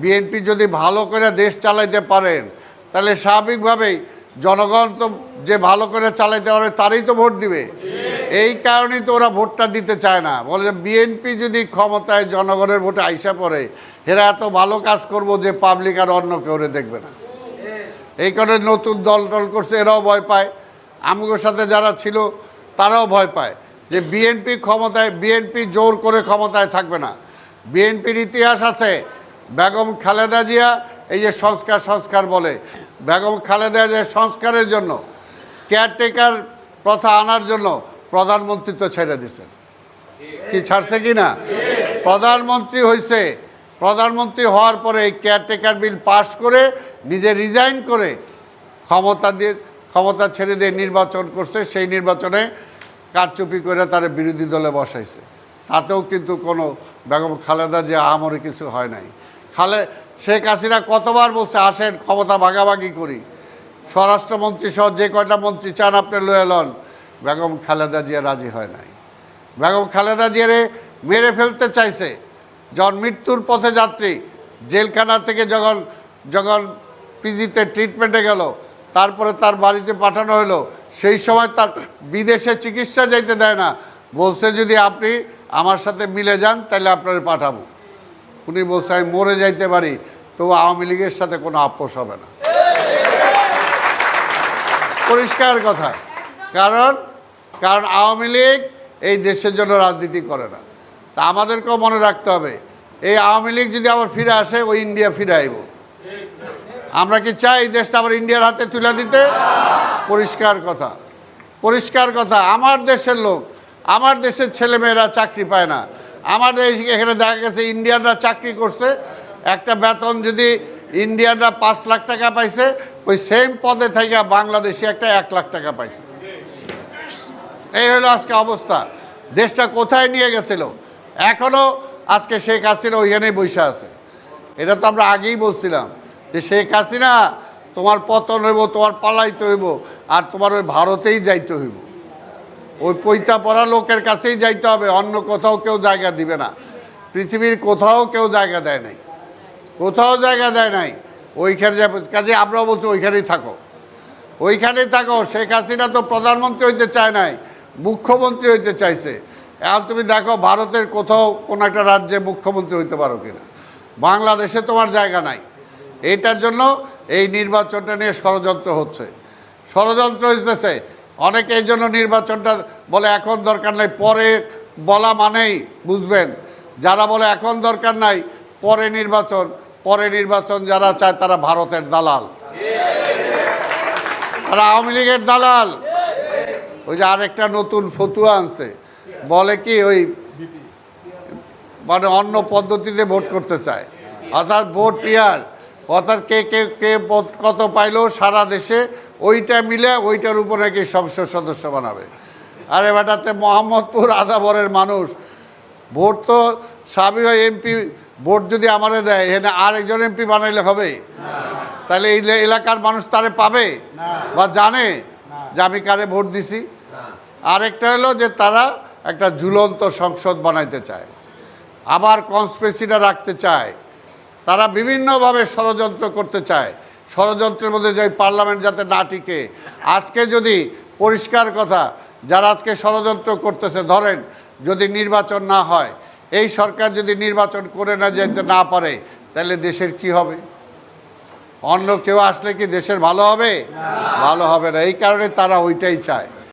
BNP যদি ভালো করে দেশ চালাইতে পারেন, তাহলে স্বাভাবিকভাবেই জনগণ তো যে ভালো করে চালাইতে পারে তারই তো ভোট দিবে। এই কারণেই তো ওরা ভোটটা দিতে চায় না। বলে যে বিএনপি যদি ক্ষমতায় জনগণের ভোটে আইসা পড়ে, এরা এত ভালো কাজ করব যে পাবলিক আর অন্য কেউ দেখবে না। এই কারণে নতুন দল টল করছে, এরাও ভয় পায়। আমগোর সাথে যারা ছিল, তারাও ভয় পায় যে বিএনপি ক্ষমতায়, বিএনপি জোর করে ক্ষমতায় থাকবে না। বিএনপির ইতিহাস আছে বেগম খালেদা জিয়া, এই যে সংস্কার সংস্কার বলে। বেগম খালেদা জিয়া সংস্কারের জন্য কেয়ারটেকার প্রথা আনার জন্য প্রধানমন্ত্রী তো ছেড়ে দিছেন কি ছাড়ছে কি না? প্রধানমন্ত্রী হয়েছে প্রধানমন্ত্রী হওয়ার পরে এই কেয়ারটেকার বিল পাশ করে, নিজে রিজাইন করে ক্ষমতা দিয়ে, ক্ষমতা ছেড়ে দিয়ে নির্বাচন করছে, সেই নির্বাচনে কারচুপি করে তার বিরোধী দলে বসাইছে। তাতেও কিন্তু কোনো বেগম খালেদা যে আমরে কিছু হয় নাই। খালে শেখ হাসিনা কতবার বলছে, আসেন, ক্ষমতা ভাগাভাগি করি। স্বরাষ্ট্রমন্ত্রী সহ যে কয়টা মন্ত্রী চান আপনি লয়ে লন। বেগম খালেদা জিয়া রাজি হয় নাই। বেগম খালেদা জিয়ারে মেরে ফেলতে চাইছে। যখন মৃত্যুর পথে যাত্রী, জেলখানা থেকে যখন যখন পিজিতে ট্রিটমেন্টে গেল, তারপরে তার বাড়িতে পাঠানো হলো, সেই সময় তার বিদেশে চিকিৎসা যাইতে দেয় না। বলছে, যদি আপনি আমার সাথে মিলে যান তাহলে আপনার পাঠাবো। উনি বলছে, আমি মরে যাইতে পারি, তবু আওয়ামী লীগের সাথে কোনো আপোষ হবে না। পরিষ্কার কথা। কারণ কারণ আওয়ামী লীগ এই দেশের জন্য রাজনীতি করে না। তা আমাদেরকেও মনে রাখতে হবে, এই আওয়ামী লীগ যদি আবার ফিরে আসে, ওই ইন্ডিয়া ফিরে আইব আমরা কি চাই এই দেশটা আবার ইন্ডিয়ার হাতে তুলে দিতে? পরিষ্কার কথা। পরিষ্কার কথা, আমার দেশের লোক, আমার দেশের ছেলেমেয়েরা চাকরি পায় না। আমার দেশ এখানে দেখা গেছে ইন্ডিয়ানরা চাকরি করছে। একটা বেতন যদি ইন্ডিয়ানরা পাঁচ লাখ টাকা পাইছে, ওই সেম পদে থেকে বাংলাদেশি একটা এক লাখ টাকা পাইছে। এই হলো আজকে অবস্থা। দেশটা কোথায় নিয়ে গেছিল? এখনও আজকে শেখ হাসিনা ওইখানেই বসে আছে। এটা তো আমরা আগেই বলছিলাম যে শেখ হাসিনা, তোমার পতন হইব, তোমার পালাইতে হইব, আর তোমার ওই ভারতেই যাইতে হইব। ওই পৈতা পড়া লোকের কাছেই যাইতে হবে, অন্য কোথাও কেউ জায়গা দিবে না। পৃথিবীর কোথাও কেউ জায়গা দেয় নাই। কোথাও জায়গা দেয় নাই। ওইখানে কাজে আমরাও বলছি ওইখানেই থাকো। ওইখানেই থাকো। শেখ হাসিনা তো প্রধানমন্ত্রী হইতে চায় নাই, মুখ্যমন্ত্রী হইতে চাইছে। এখন তুমি দেখো ভারতের কোথাও কোনো একটা রাজ্যে মুখ্যমন্ত্রী হইতে পারো কিনা। বাংলাদেশে তোমার জায়গা নাই। এইটার জন্য এই নির্বাচনটা নিয়ে ষড়যন্ত্র হচ্ছে। ষড়যন্ত্র হইতেছে। অনেকে এই জন্য নির্বাচনটা বলে এখন দরকার নাই, পরে বলা মানেই, বুঝবেন? যারা বলে এখন দরকার নাই, পরে নির্বাচন পরে নির্বাচন যারা চায় তারা ভারতের দালাল। তারা আওয়ামী লীগের দালাল। ওই যে আরেকটা নতুন ফতুয়া আনছে। বলে কি ওই মানে অন্য পদ্ধতিতে ভোট করতে চায়। অর্থাৎ ভোট পিয়ার। অর্থাৎ কে কে কে কত পাইলো সারা দেশে ওইটা মিলে ওইটার উপর নাকি সংসদ সদস্য বানাবে। আরে বেটাতে মোহাম্মদপুর আদাবরের মানুষ। ভোট তো সাবি এমপি ভোট যদি আমারে দেয় এখানে আরেকজন এমপি বানাইলে হবে? তাহলে এই এলাকার মানুষ তারে পাবে? বা জানে যে আমি কারে ভোট দিছি? আরেকটা হলো যে তারা একটা ঝুলন্ত সংসদ বানাইতে চায়। আবার কনস্পেসিটা রাখতে চায়। তারা বিভিন্নভাবে ষড়যন্ত্র করতে চায়। ষড়যন্ত্রের মধ্যে যে পার্লামেন্ট যাতে না টিকে। আজকে যদি পরিষ্কার কথা যারা আজকে ষড়যন্ত্র করতেছে ধরেন যদি নির্বাচন না হয় এই সরকার যদি নির্বাচন করে না যেতে না পারে তাহলে দেশের কি হবে? অন্য কেউ আসলে কি দেশের ভালো হবে? ভালো হবে না। এই কারণে তারা ওইটাই চায়।